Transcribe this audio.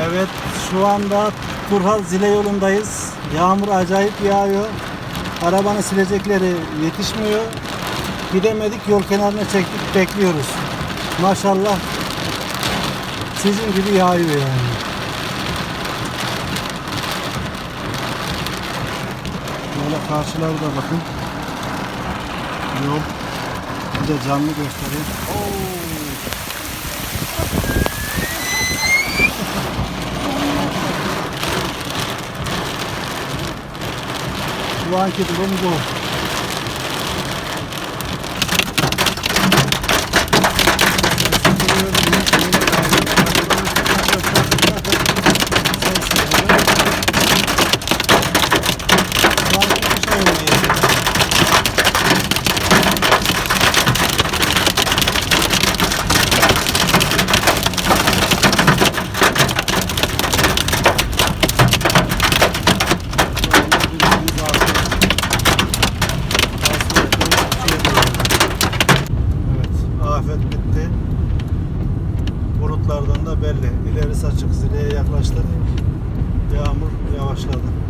Evet şu anda Turhal Zile yolundayız. Yağmur acayip yağıyor. Arabanın silecekleri yetişmiyor. Gidemedik yol kenarına çektik bekliyoruz. Maşallah sizin gibi yağıyor yani. Böyle karşılara da bakın. Yol. Bir de canlı göstereyim. Şu anki durum bu. Şu anki kış ayındayız. Evet, afet bitti. Bulutlardan da belli. İlerisi açık, zileye yaklaştı. Yağmur yavaşladı.